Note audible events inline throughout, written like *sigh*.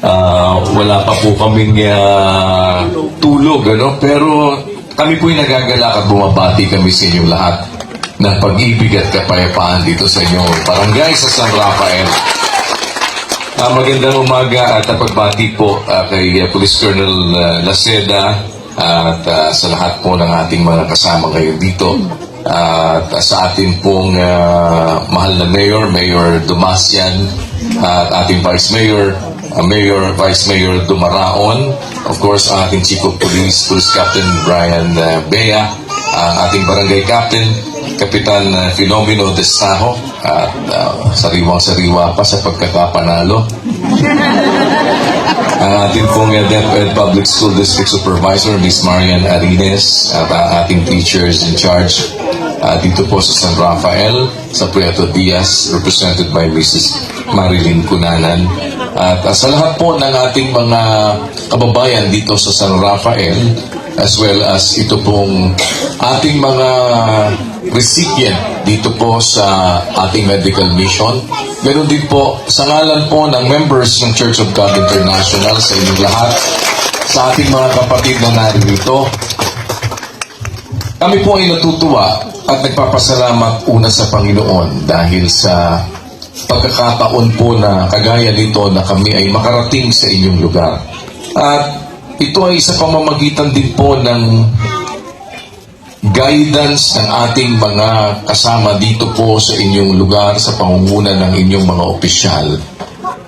Ah, wala pa po kaming ah, tulog, ano? Pero kami po'y nagagalak at bumabati kami sa inyong lahat ng pag-ibig at kapayapaan dito sa inyong barangay sa San Rafael. Ah, magandang umaga at pagbati po ah, kay ah, Police Colonel ah, Laceda at ah, sa lahat po ng ating mga kasama ngayon dito. at sa ating pong ah, mahal na Mayor, Mayor Dumasian, at ating Vice Mayor, ah, Mayor, Vice Mayor Dumaraon, of course, ang ating Chief of Police, Police Captain Brian ah, Bea, ang ating Barangay Captain, Kapitan uh, Filomeno Destajo at uh, sariwang-sariwa pa sa pagkakapanalo. *laughs* Ang ating pong uh, DepEd Public School District Supervisor, Ms. Marian Arines, at ang ating teachers in charge uh, dito po sa San Rafael, sa Puerto Diaz, represented by Mrs. Marilyn Cunanan. At uh, sa lahat po ng ating mga kababayan dito sa San Rafael, as well as ito pong ating mga recipient dito po sa ating medical mission. Meron din po sa ngalan po ng members ng Church of God International sa inyong lahat, sa ating mga kapatid na naririto. Kami po ay natutuwa at nagpapasalamat una sa Panginoon dahil sa pagkakataon po na kagaya nito na kami ay makarating sa inyong lugar. At ito ay sa pamamagitan din po ng guidance ng ating mga kasama dito po sa inyong lugar sa pangunguna ng inyong mga opisyal.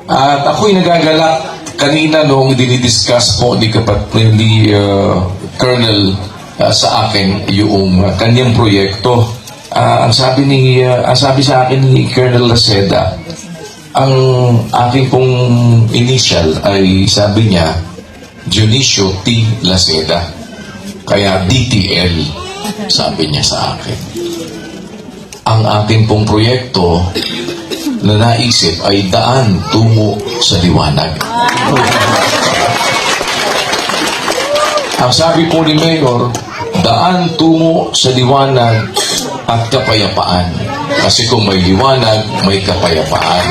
At ako'y nagagalak kanina nung dinidiscuss po ni, kapat, ni uh, Colonel uh, sa akin yung uh, kanyang proyekto. Ah, ang sabi ni uh, ang sabi sa akin ni Colonel Laceda, ang aking pong initial ay sabi niya Dionisio T. Laceda. Kaya DTL, sabi niya sa akin. Ang aking pong proyekto na naisip ay daan tungo sa liwanag. Ang sabi po ni Mayor, daan tungo sa liwanag at kapayapaan. Kasi kung may liwanag, may kapayapaan.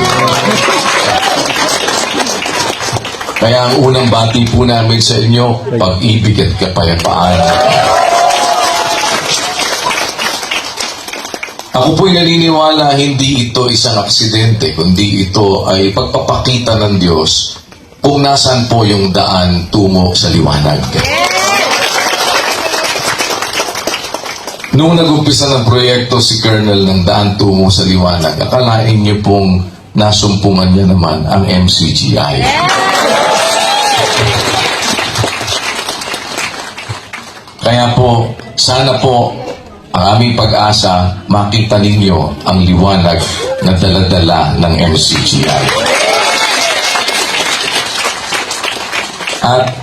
Kaya ang unang bati po namin sa inyo, pag-ibig at kapayapaan. Ako po'y naniniwala hindi ito isang aksidente, kundi ito ay pagpapakita ng Diyos kung nasan po yung daan tungo sa liwanag. Noong nag-umpisa ng proyekto si Colonel ng daan tungo sa liwanag, akalain niyo pong nasumpungan niya naman ang MCGI. Kaya po, sana po ang aming pag-asa makita ninyo ang liwanag na daladala ng MCGI. At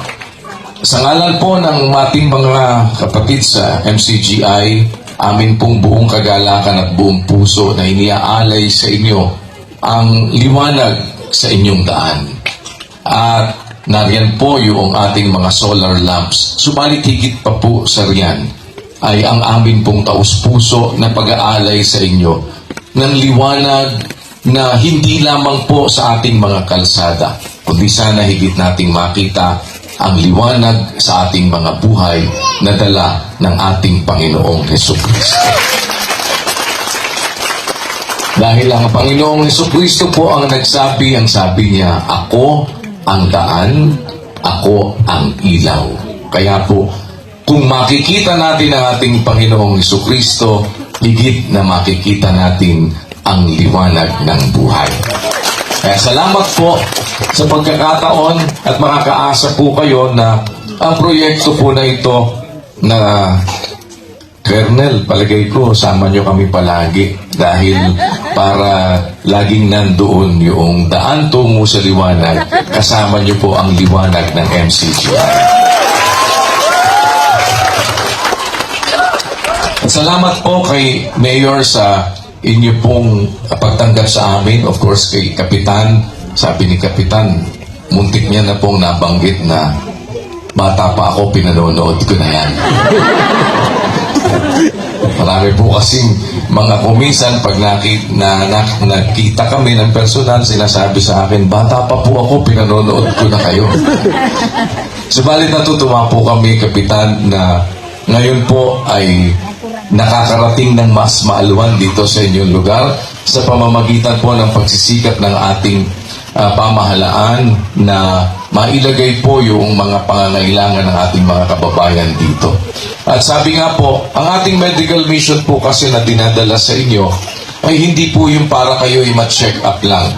sa ngalan po ng ating mga kapatid sa MCGI, amin pong buong kagalakan at buong puso na iniaalay sa inyo ang liwanag sa inyong daan. At nariyan po yung ating mga solar lamps. Subalit higit pa po sa riyan ay ang amin pong taus-puso na pag-aalay sa inyo ng liwanag na hindi lamang po sa ating mga kalsada, kundi sana higit nating makita ang liwanag sa ating mga buhay na dala ng ating Panginoong Heso Kristo. Dahil ang Panginoong Heso Kristo po ang nagsabi, ang sabi niya, Ako ang daan, ako ang ilaw. Kaya po, kung makikita natin ang ating Panginoong Heso Kristo, higit na makikita natin ang liwanag ng buhay. Kaya salamat po sa pagkakataon at makakaasa po kayo na ang proyekto po na ito na Colonel, palagay ko, sama nyo kami palagi dahil para laging nandoon yung daan tungo sa liwanag, kasama nyo po ang liwanag ng MCGI. At salamat po kay Mayor sa inyo pong pagtanggap sa amin. Of course, kay Kapitan, sabi ni Kapitan, muntik niya na pong nabanggit na bata pa ako, pinanonood ko na yan. *laughs* Marami po kasing mga kuminsan pag nakita, na, na, nakita kami ng personal, sinasabi sa akin, bata pa po ako, pinanonood ko na kayo. *laughs* Subalit natutuwa po kami, Kapitan, na ngayon po ay nakakarating ng mas maalwan dito sa inyong lugar sa pamamagitan po ng pagsisikap ng ating ah, pamahalaan na mailagay po yung mga pangangailangan ng ating mga kababayan dito. At sabi nga po, ang ating medical mission po kasi na dinadala sa inyo ay hindi po yung para kayo i-check up lang.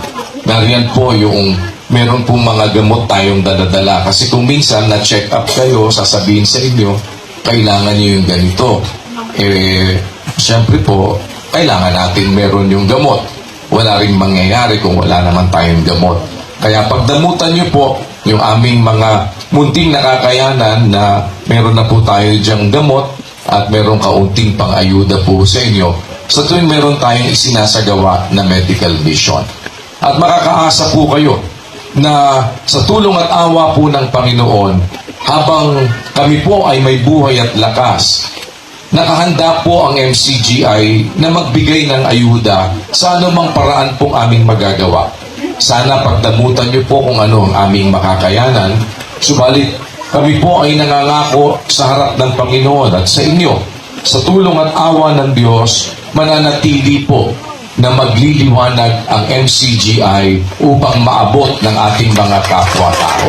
Nariyan po yung meron pong mga gamot tayong dadadala. Kasi kung minsan na-check up kayo, sasabihin sa inyo, kailangan niyo yung ganito. Eh, syempre po, kailangan natin meron yung gamot. Wala rin mangyayari kung wala naman tayong gamot. Kaya pagdamutan niyo po yung aming mga munting nakakayanan na meron na po tayo diyang gamot at meron kaunting pang-ayuda po sa inyo sa tuwing meron tayong isinasagawa na medical mission. At makakaasa po kayo na sa tulong at awa po ng Panginoon, habang kami po ay may buhay at lakas, nakahanda po ang MCGI na magbigay ng ayuda sa anumang paraan pong aming magagawa. Sana pagdamutan niyo po kung ano ang aming makakayanan, subalit kami po ay nangangako sa harap ng Panginoon at sa inyo, sa tulong at awa ng Diyos, mananatili po na magliliwanag ang MCGI upang maabot ng ating mga kapwa-tao.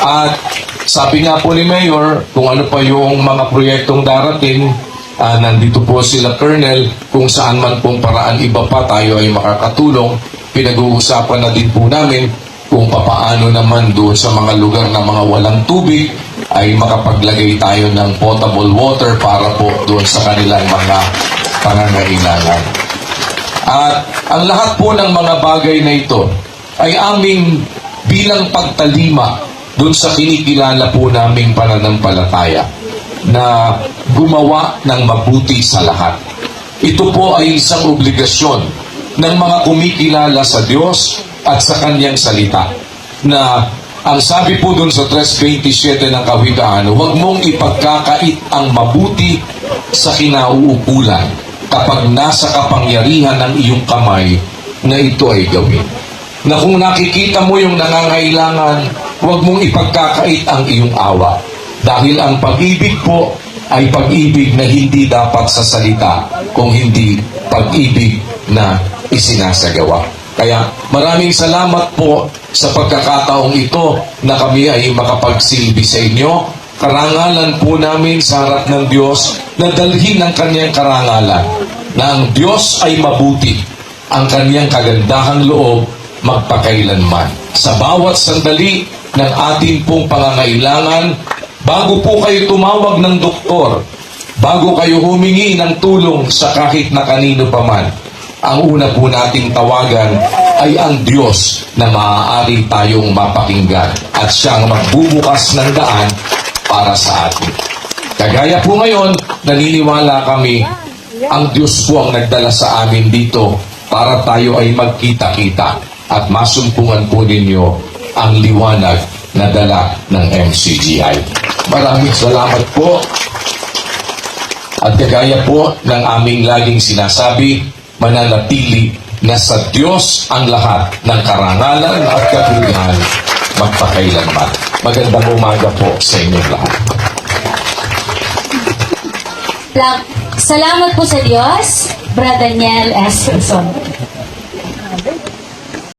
At sabi nga po ni Mayor, kung ano pa yung mga proyektong darating, ah, nandito po sila Colonel, kung saan man pong paraan iba pa tayo ay makakatulong. Pinag-uusapan na din po namin kung papaano naman doon sa mga lugar na mga walang tubig ay makapaglagay tayo ng potable water para po doon sa kanilang mga pangangailangan. At ang lahat po ng mga bagay na ito ay aming bilang pagtalima doon sa kinikilala po naming pananampalataya na gumawa ng mabuti sa lahat. Ito po ay isang obligasyon ng mga kumikilala sa Diyos at sa Kanyang salita na ang sabi po doon sa 3.27 ng Kawikaan, huwag mong ipagkakait ang mabuti sa kinauukulan kapag nasa kapangyarihan ng iyong kamay na ito ay gawin. Na kung nakikita mo yung nangangailangan, huwag mong ipagkakait ang iyong awa. Dahil ang pag-ibig po ay pag-ibig na hindi dapat sa salita, kung hindi pag-ibig na isinasagawa. Kaya maraming salamat po sa pagkakataong ito na kami ay makapagsilbi sa inyo. Karangalan po namin sa harap ng Diyos na dalhin ang kanyang karangalan na ang Diyos ay mabuti, ang kanyang kagandahang loob magpakailanman. Sa bawat sandali ng ating pong pangangailangan, bago po kayo tumawag ng doktor, bago kayo humingi ng tulong sa kahit na kanino paman, ang una po nating tawagan ay ang Diyos na maaari tayong mapakinggan at siyang magbubukas ng daan para sa atin. Kagaya po ngayon, naniniwala kami, ang Diyos po ang nagdala sa amin dito para tayo ay magkita-kita at masumpungan po ninyo ang liwanag na dala ng MCGI. Maraming salamat po at kagaya po ng aming laging sinasabi, mananatili na sa Diyos ang lahat ng karangalan at kapulihan magpakailanman. Magandang umaga po sa inyong lahat. Salamat po sa Diyos, Brother Daniel S. Wilson.